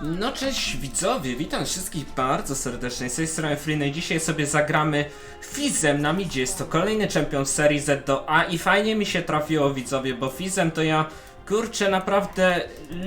No cześć widzowie, witam wszystkich bardzo serdecznie, z tej strony Free, no i dzisiaj sobie zagramy Fizem na midzie, jest to kolejny czempion serii Z do A i fajnie mi się trafiło widzowie, bo Fizem to ja, kurczę, naprawdę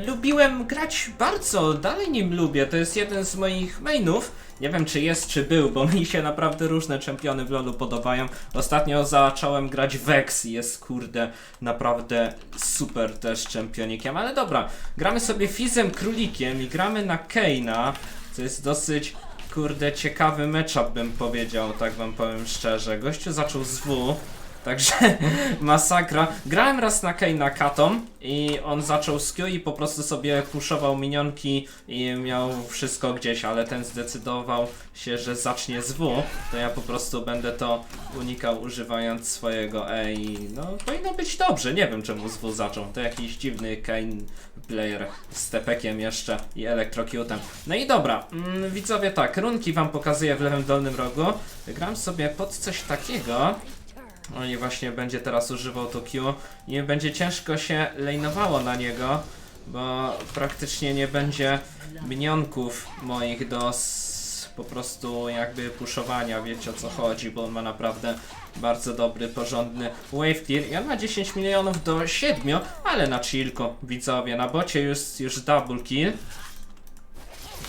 lubiłem grać bardzo, dalej nim lubię, to jest jeden z moich mainów, nie wiem czy jest czy był, bo mi się naprawdę różne czempiony w LoLu podobają, ostatnio zacząłem grać Vex i jest kurde, naprawdę super też czempionikiem, ale dobra, gramy sobie Fizem Królikiem i gramy na Keina, co jest dosyć kurde ciekawy matchup bym powiedział, tak wam powiem szczerze. Gościu zaczął z W, także masakra. Grałem raz na Keina Katom i on zaczął Q i po prostu sobie puszował minionki i miał wszystko gdzieś, ale ten zdecydował się, że zacznie z W, to ja po prostu będę to unikał używając swojego E i no powinno być dobrze, nie wiem czemu z W zaczął, to jakiś dziwny Kane player z tepekiem jeszcze i elektrocutem. No i dobra, mm, widzowie tak, runki wam pokazuję w lewym dolnym rogu. Gram sobie pod coś takiego. No właśnie będzie teraz używał to Q. I będzie ciężko się lejnowało na niego, bo praktycznie nie będzie minionków moich do po prostu jakby puszowania, wiecie o co chodzi, bo on ma naprawdę bardzo dobry, porządny wave clear i on ma 10 milionów do 7, ale na chillku, widzowie, na bocie już, już double kill.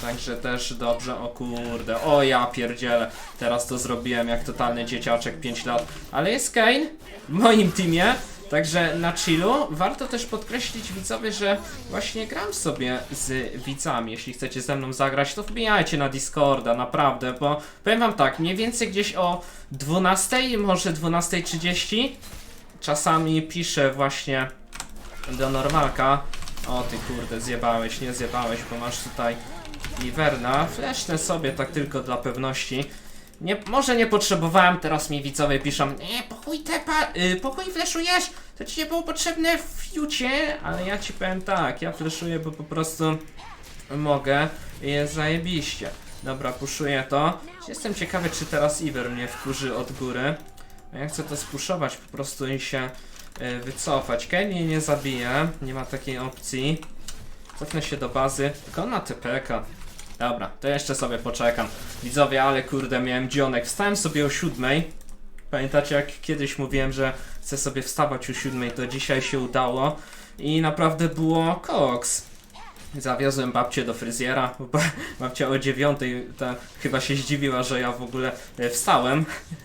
Także też dobrze, o kurde, o ja pierdzielę, teraz to zrobiłem jak totalny dzieciaczek 5 lat, ale jest Kane w moim teamie, także na chillu, warto też podkreślić widzowie, że właśnie gram sobie z widzami, jeśli chcecie ze mną zagrać, to wbijajcie na Discorda, naprawdę, bo powiem wam tak, mniej więcej gdzieś o 12, może 12.30, czasami piszę właśnie do normalka, o ty kurde, zjebałeś, nie zjebałeś, bo masz tutaj Liverna. Flesznę sobie tak tylko dla pewności. Nie, może nie potrzebowałem, teraz mi widzowie piszą Nie, pokój tepa, y, pokój fleszujesz, to ci nie było potrzebne w fiucie, ale ja ci powiem tak, ja fleszuję, bo po prostu mogę i jest zajebiście. Dobra, puszuję to. Jestem ciekawy, czy teraz Iver mnie wkurzy od góry. A ja chcę to spuszować po prostu i się y, wycofać. Mnie nie zabije, nie ma takiej opcji. Cofnę się do bazy, tylko on ma TPK. Dobra, to jeszcze sobie poczekam. Widzowie, ale kurde, miałem dzionek. Wstałem sobie o siódmej. Pamiętacie, jak kiedyś mówiłem, że chcę sobie wstawać o siódmej, to dzisiaj się udało. I naprawdę było koks. Zawiozłem babcię do fryzjera. Babcia o dziewiątej chyba się zdziwiła, że ja w ogóle e, wstałem.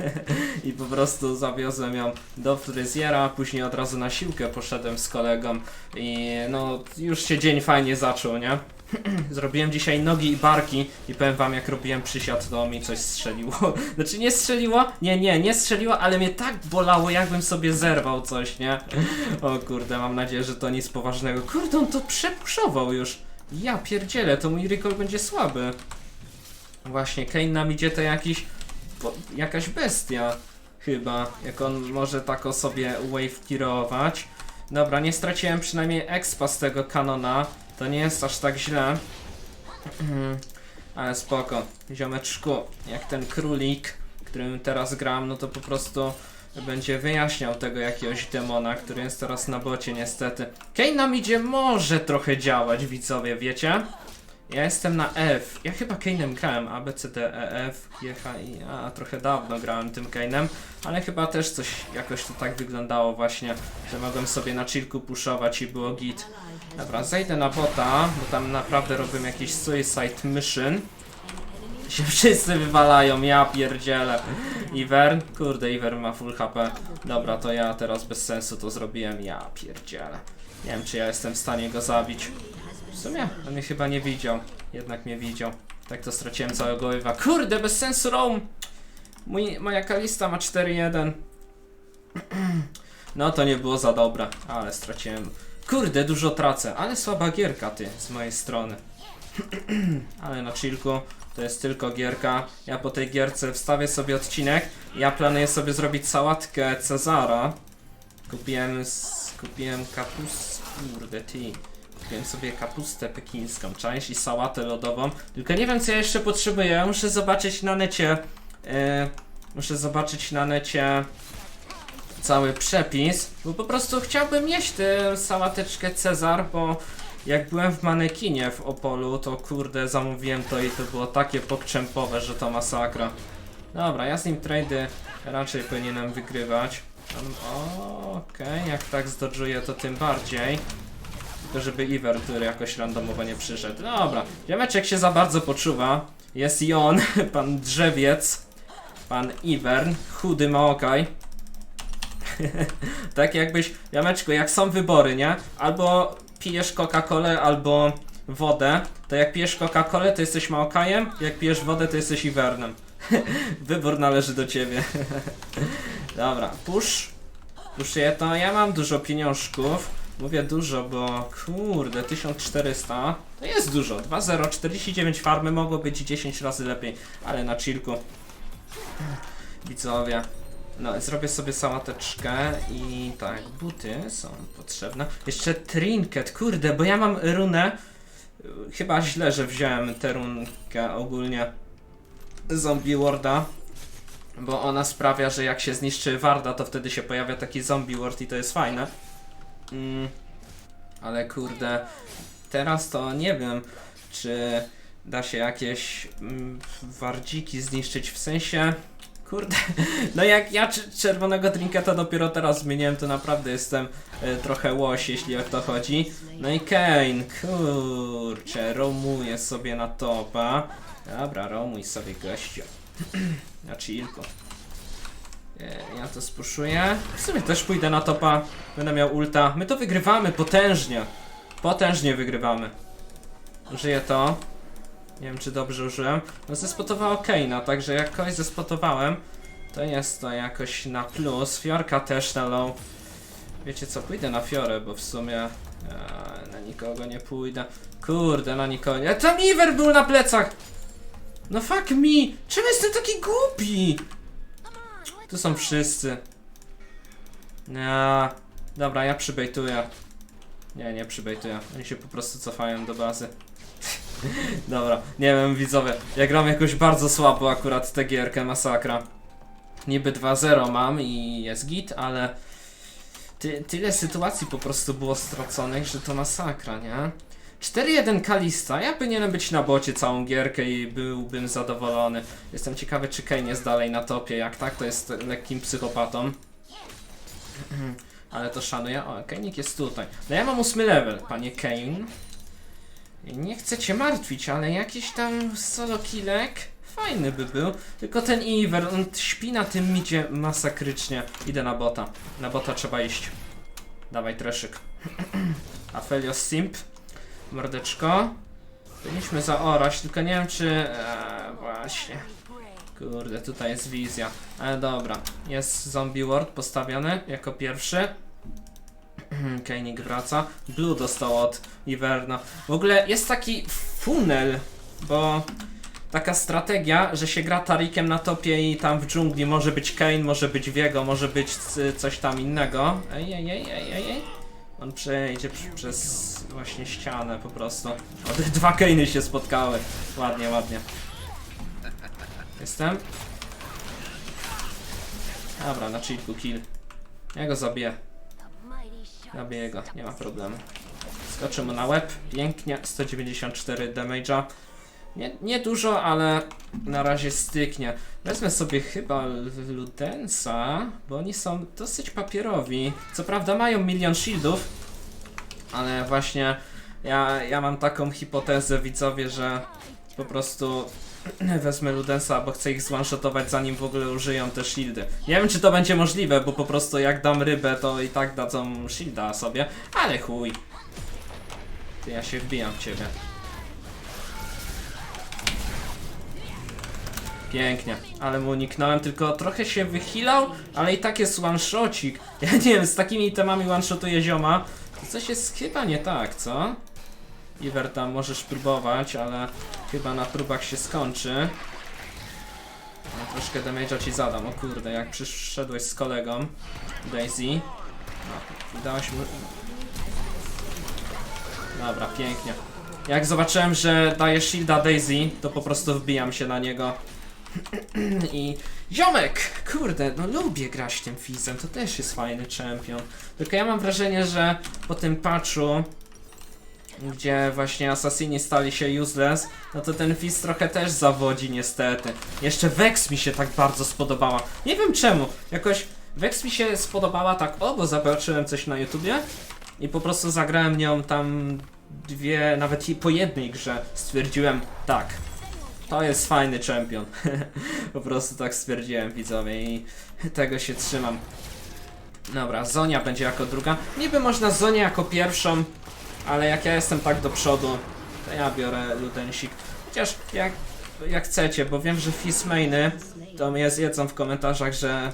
I po prostu zawiozłem ją do fryzjera. Później od razu na siłkę poszedłem z kolegą. I no, już się dzień fajnie zaczął, nie? Zrobiłem dzisiaj nogi i barki i powiem wam jak robiłem przysiad to mi coś strzeliło. Znaczy nie strzeliło? Nie, nie, nie strzeliło, ale mnie tak bolało jakbym sobie zerwał coś, nie? O kurde, mam nadzieję, że to nic poważnego. Kurde, on to przepuszował już. Ja pierdzielę, to mój recall będzie słaby. Właśnie, Kane nam idzie to jakiś... Po, jakaś bestia. Chyba, jak on może tak o sobie wave tirować. Dobra, nie straciłem przynajmniej expa z tego kanona. To nie jest aż tak źle. Ale spoko, ziomeczku, jak ten królik, którym teraz gram, no to po prostu będzie wyjaśniał tego jakiegoś demona, który jest teraz na bocie niestety. Kane nam idzie może trochę działać, widzowie, wiecie? Ja jestem na F. Ja chyba Kane'em grałem. A, B, C, D, E, F, G, H, I, A. Trochę dawno grałem tym Kane'em, ale chyba też coś jakoś to tak wyglądało właśnie, że mogłem sobie na chillku puszować i było git. Dobra, zejdę na bota, bo tam naprawdę robię jakiś suicide mission. Się wszyscy wywalają, ja pierdzielę. Iver, kurde, Iver ma full HP. Dobra, to ja teraz bez sensu to zrobiłem, ja pierdzielę. Nie wiem, czy ja jestem w stanie go zabić. W sumie, on mnie chyba nie widział. Jednak mnie widział. Tak to straciłem całego Iwa. Kurde, bez sensu roam! Mój, moja kalista ma 4-1. No to nie było za dobre, ale straciłem. Kurde, dużo tracę, ale słaba gierka ty z mojej strony. ale na chillku to jest tylko gierka. Ja po tej gierce wstawię sobie odcinek. Ja planuję sobie zrobić sałatkę Cezara. Kupiłem, kupiłem kapustę, kurde ty. Kupiłem sobie kapustę pekińską, część i sałatę lodową. Tylko nie wiem co ja jeszcze potrzebuję. Ja muszę zobaczyć na necie. e, muszę zobaczyć na necie cały przepis, bo po prostu chciałbym jeść tę sałateczkę Cezar, bo jak byłem w manekinie w Opolu, to kurde zamówiłem to i to było takie pokczempowe, że to masakra. Dobra, ja z nim trady raczej powinienem wygrywać. Okej, jak tak zdodżuję to tym bardziej. Tylko żeby Iwer, który jakoś randomowo nie przyszedł. Dobra, ziomeczek się za bardzo poczuwa. Jest i on, pan drzewiec, pan Ivern, chudy Maokaj. tak jakbyś, Jameczku, jak są wybory, nie? Albo pijesz Coca-Colę, albo wodę. To jak pijesz Coca-Colę, to jesteś Maokajem, jak pijesz wodę, to jesteś Iwernem. Wybór należy do ciebie. Dobra, push. Puszuję to. Ja mam dużo pieniążków. Mówię dużo, bo kurde, 1400 to jest dużo. 2-0, 49 farmy mogło być 10 razy lepiej, ale na chillku. Widzowie. No, zrobię sobie sałateczkę i tak, buty są potrzebne. Jeszcze trinket, kurde, bo ja mam runę. Chyba źle, że wziąłem tę runkę ogólnie Zombie Warda. Bo ona sprawia, że jak się zniszczy Warda, to wtedy się pojawia taki Zombie Ward i to jest fajne. Mm, ale kurde, teraz to nie wiem, czy da się jakieś mm, wardziki zniszczyć w sensie. Kurde, no jak ja cz- czerwonego trinketa dopiero teraz zmieniłem, to naprawdę jestem e, trochę łoś, jeśli o to chodzi. No i Kane, kurczę, romuję sobie na topa. Dobra, romuj sobie gościu. na chillku. E, Ja to spuszuję. W sumie też pójdę na topa. Będę miał ulta. My to wygrywamy potężnie. Potężnie wygrywamy. Użyję to. Nie wiem, czy dobrze użyłem. No zespotowało Kane'a, także jak kogoś zespotowałem, to jest to jakoś na plus. Fiorka też na low. Wiecie co, pójdę na Fiorę, bo w sumie e, na nikogo nie pójdę. Kurde, na nikogo nie. Tam Iwer był na plecach! No fuck me! Czemu jestem taki głupi? Tu są wszyscy. Nie. Dobra, ja przybejtuję. Nie, nie przybejtuję. Oni się po prostu cofają do bazy. Dobra, nie wiem widzowie. Ja gram jakoś bardzo słabo akurat tę gierkę, masakra. Niby 2-0 mam i jest git, ale ty, tyle sytuacji po prostu było straconych, że to masakra, nie? 4-1 Kalista, ja powinienem być na bocie całą gierkę i byłbym zadowolony. Jestem ciekawy, czy Kane jest dalej na topie. Jak tak, to jest lekkim psychopatą. Ale to szanuję. O, Kane'ik jest tutaj. No ja mam ósmy level, panie Kane. Nie chcę cię martwić, ale jakiś tam solo killek fajny by był. Tylko ten Iver, on śpi na tym midzie masakrycznie. Idę na bota. Na bota trzeba iść. Dawaj treszyk. Aphelios Simp. Mordeczko. Powinniśmy zaorać, tylko nie wiem czy... Eee, właśnie. Kurde, tutaj jest wizja. Ale dobra. Jest zombie ward postawiony jako pierwszy. Kainik wraca. Blue dostał od Iverna. W ogóle jest taki funel, bo taka strategia, że się gra Tarikiem na topie i tam w dżungli może być Kane, może być Viego, może być coś tam innego. Ej, ej, ej, ej, ej, ej. On przejdzie przy, przez właśnie ścianę po prostu. O, te dwa Kane'y się spotkały. Ładnie, ładnie. Jestem. Dobra, na chillku kill. Ja go zabiję. Zabiję go, nie ma problemu. Skoczę mu na łeb, pięknie, 194 damage'a. Nie, nie dużo, ale na razie styknie. Wezmę sobie chyba Ludensa, bo oni są dosyć papierowi. Co prawda mają milion shieldów, ale właśnie ja, ja mam taką hipotezę widzowie, że po prostu wezmę Ludensa, bo chcę ich zwanshotować zanim w ogóle użyją te shieldy. Nie wiem czy to będzie możliwe, bo po prostu jak dam rybę to i tak dadzą shielda sobie, ale chuj. Ty ja się wbijam w ciebie. Pięknie, ale mu uniknąłem, tylko trochę się wychilał, ale i tak jest one-shocik. Ja nie wiem, z takimi temami one-shotuje zioma. To coś jest chyba nie tak, co? Iwer tam możesz próbować, ale chyba na próbach się skończy. No, troszkę damage'a ci zadam, o kurde, jak przyszedłeś z kolegą Daisy. No, dałeś mu... Dobra, pięknie. Jak zobaczyłem, że daje shielda Daisy, to po prostu wbijam się na niego. I ziomek! Kurde, no lubię grać tym Fizem, to też jest fajny champion. Tylko ja mam wrażenie, że po tym patchu gdzie właśnie Assassini stali się useless, no to ten Fizz trochę też zawodzi niestety. Jeszcze Vex mi się tak bardzo spodobała. Nie wiem czemu, jakoś Vex mi się spodobała tak, o, bo zobaczyłem coś na YouTubie i po prostu zagrałem nią tam dwie, nawet po jednej grze. Stwierdziłem, tak, to jest fajny czempion. po prostu tak stwierdziłem widzowie i tego się trzymam. Dobra, Zonia będzie jako druga. Niby można Zonię jako pierwszą, ale jak ja jestem tak do przodu, to ja biorę Ludensik. Chociaż jak, jak chcecie, bo wiem, że Fizmainy to mnie zjedzą w komentarzach, że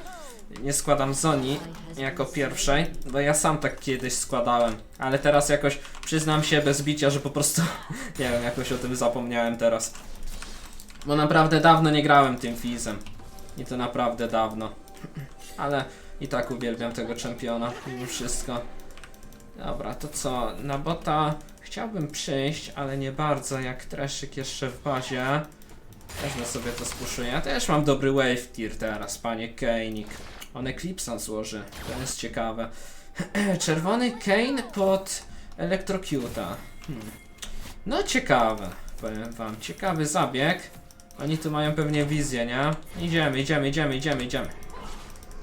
nie składam Zoni jako pierwszej, bo ja sam tak kiedyś składałem, ale teraz jakoś przyznam się bez bicia, że po prostu nie wiem, jakoś o tym zapomniałem teraz. Bo naprawdę dawno nie grałem tym Fizem. I to naprawdę dawno. Ale i tak uwielbiam tego czempiona, mimo wszystko. Dobra, to co? Na bota chciałbym przyjść, ale nie bardzo, jak Treszyk jeszcze w bazie. Wezmę sobie to spuszuję. Ja też mam dobry wave tier teraz, panie Keinik. On Eclipse'a złoży, to jest ciekawe. Czerwony Kane pod Electrocuta. Hmm. No ciekawe, powiem wam. Ciekawy zabieg. Oni tu mają pewnie wizję, nie? Idziemy, idziemy, idziemy, idziemy, idziemy.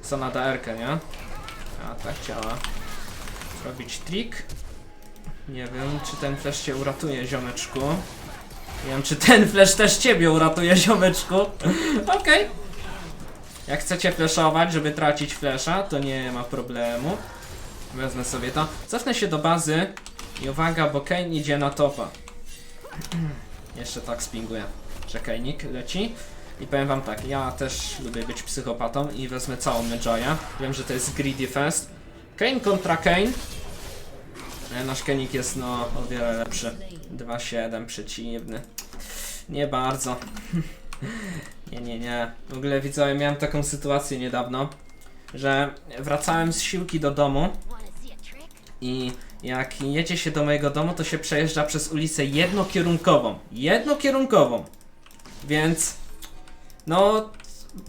Co na DR-kę, nie? A tak działa. Zrobić trik. Nie wiem, czy ten flash cię uratuje, ziomeczku. Nie wiem, czy ten flash też ciebie uratuje, ziomeczku. Okej. Jak chcecie flashować, żeby tracić flasha, to nie ma problemu. Wezmę sobie to. Cofnę się do bazy. I uwaga, bo Kane idzie na topa. Jeszcze tak spinguję, że Kainik leci. I powiem wam tak, ja też lubię być psychopatą i wezmę całą Medjaya. Wiem, że to jest greedy fest. Kane kontra Kane. E, Nasz Kenik jest no o wiele lepszy. 2-7 przeciwny. Nie bardzo. nie, nie, nie. W ogóle widzowie, miałem taką sytuację niedawno, że wracałem z siłki do domu i jak jedzie się do mojego domu, to się przejeżdża przez ulicę jednokierunkową. Jednokierunkową. Więc no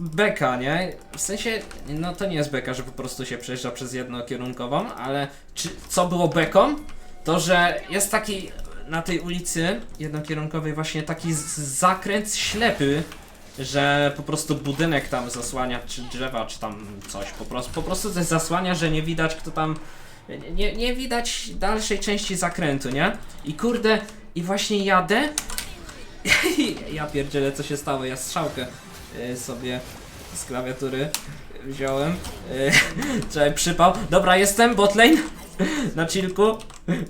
beka, nie? W sensie, no to nie jest beka, że po prostu się przejeżdża przez jednokierunkową, ale czy, co było beką? To, że jest taki na tej ulicy jednokierunkowej właśnie taki zakręt ślepy, że po prostu budynek tam zasłania, czy drzewa, czy tam coś, po prostu, po prostu coś zasłania, że nie widać kto tam, nie, nie widać dalszej części zakrętu, nie? I kurde, i właśnie jadę ja pierdzielę co się stało, ja strzałkę sobie z klawiatury wziąłem. Y, Czekaj, przypał. Dobra, jestem, botlane. Na chillku.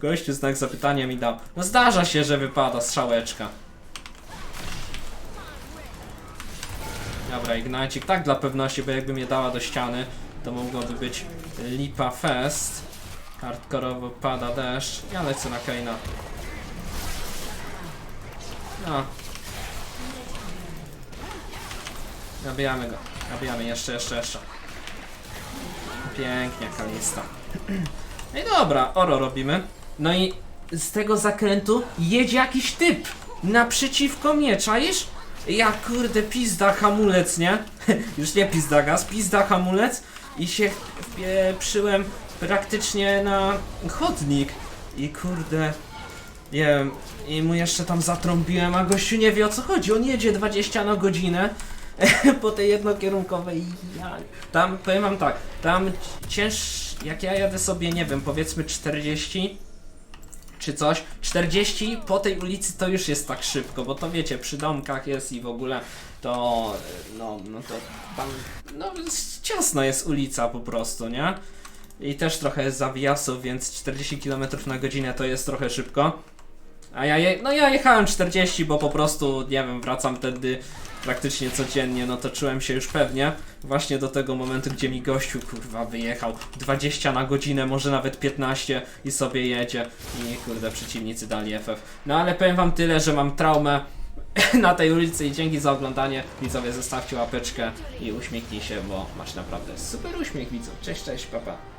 Gościu znak zapytania mi dał. No zdarza się, że wypada strzałeczka. Dobra, Ignacik, tak dla pewności, bo jakby mnie dała do ściany, to mogłoby być lipa fest. Hardkorowo pada deszcz. Ja lecę na Kaina. No. Nabijamy go. Nabijamy jeszcze, jeszcze, jeszcze. Pięknie, Kalista. No i dobra, oro robimy. No i z tego zakrętu jedzie jakiś typ naprzeciwko mnie, czaisz? Ja kurde, pizda hamulec, nie? Już nie pizda gaz, pizda hamulec i się wpieprzyłem praktycznie na chodnik. I kurde, nie wiem, i mu jeszcze tam zatrąbiłem, a gościu nie wie o co chodzi. On jedzie 20 na godzinę po tej jednokierunkowej. Ja, tam powiem wam tak, tam cięż, jak ja jadę sobie, nie wiem, powiedzmy 40 czy coś, 40 po tej ulicy to już jest tak szybko, bo to wiecie, przy domkach jest i w ogóle to, no, no to tam, no ciasno jest ulica po prostu, nie? I też trochę jest zawijasów, więc 40 km na godzinę to jest trochę szybko. A ja, je, no ja jechałem 40, bo po prostu, nie wiem, wracam wtedy praktycznie codziennie, no to czułem się już pewnie. Właśnie do tego momentu, gdzie mi gościu, kurwa, wyjechał 20 na godzinę, może nawet 15 i sobie jedzie. I kurde, przeciwnicy dali FF. No ale powiem wam tyle, że mam traumę na tej ulicy i dzięki za oglądanie. Widzowie, zostawcie łapeczkę i uśmiechnij się, bo masz naprawdę super uśmiech, widzów. Cześć, cześć, papa.